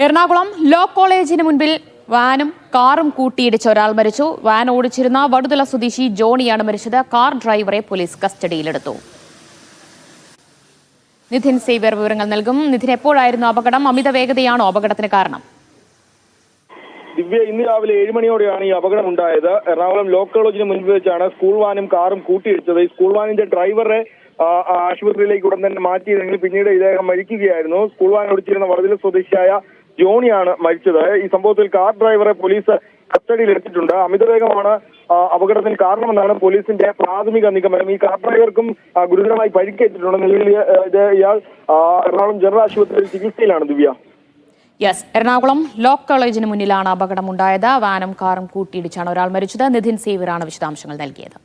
Ernakulam law കോളേജിന് മുൻപിൽ വാനും കാറും കൂട്ടിയിടിച്ച ഒരാൾ മരിച്ചു. വാൻ ഓടിച്ചിരുന്ന വടുതല സ്വദേശി ജോണിയാണ് മരിച്ചത്. കാർ ഡ്രൈവറെ പോലീസ് കസ്റ്റഡിയിലെടുത്തു. നിധിൻ സേവ്യർ വിവരങ്ങൾ നൽകും. നിധിൻ എപ്പോഴായിരുന്നു അപകടം? അമിത വേഗതയാണോ അപകടത്തിന് കാരണം? ദിവ്യ ഇന്ന് രാവിലെ ഏഴ് മണിയോടെയാണ് ഈ അപകടം ഉണ്ടായത്. എറണാകുളം ലോ കോളേജിന് മുൻപിൽ വെച്ചാണ് സ്കൂൾ വാനും കാറും കൂട്ടിയിടിച്ചത്. ഈ സ്കൂൾ വാനിന്റെ ഡ്രൈവറെ ആശുപത്രിയിലേക്ക് ഉടൻ തന്നെ മാറ്റിയിരുന്നെങ്കിൽ പിന്നീട് ഇദ്ദേഹം മരിക്കുകയായിരുന്നു. സ്കൂൾ വാൻ ഓടിച്ചിരുന്ന വടതില സ്വദേശിയായ ജോണിയാണ് മരിച്ചത്. ഈ സംഭവത്തിൽ കാർ ഡ്രൈവറെ പോലീസ് കസ്റ്റഡിയിൽ എടുത്തിട്ടുണ്ട്. അമിതവേഗമാണ് അപകടത്തിന് കാരണമെന്നാണ് പോലീസിന്റെ പ്രാഥമിക നിഗമനം. ഈ കാർ ഡ്രൈവർക്കും ഗുരുതരമായി പരിക്കേറ്റിട്ടുണ്ട് നിലവിൽ ഇയാൾ എറണാകുളം ജനറൽ ആശുപത്രിയിൽ ചികിത്സയിലാണ് ദിവ്യ. യെസ് എറണാകുളം ലോ കോളേജിന് മുന്നിലാണ് അപകടമുണ്ടായത്. വാനും കാറും കൂട്ടിയിടിച്ചാണ് ഒരാൾ മരിച്ചത്. നിധിൻ സേവിറാണ് വിശദാംശങ്ങൾ നൽകിയത്.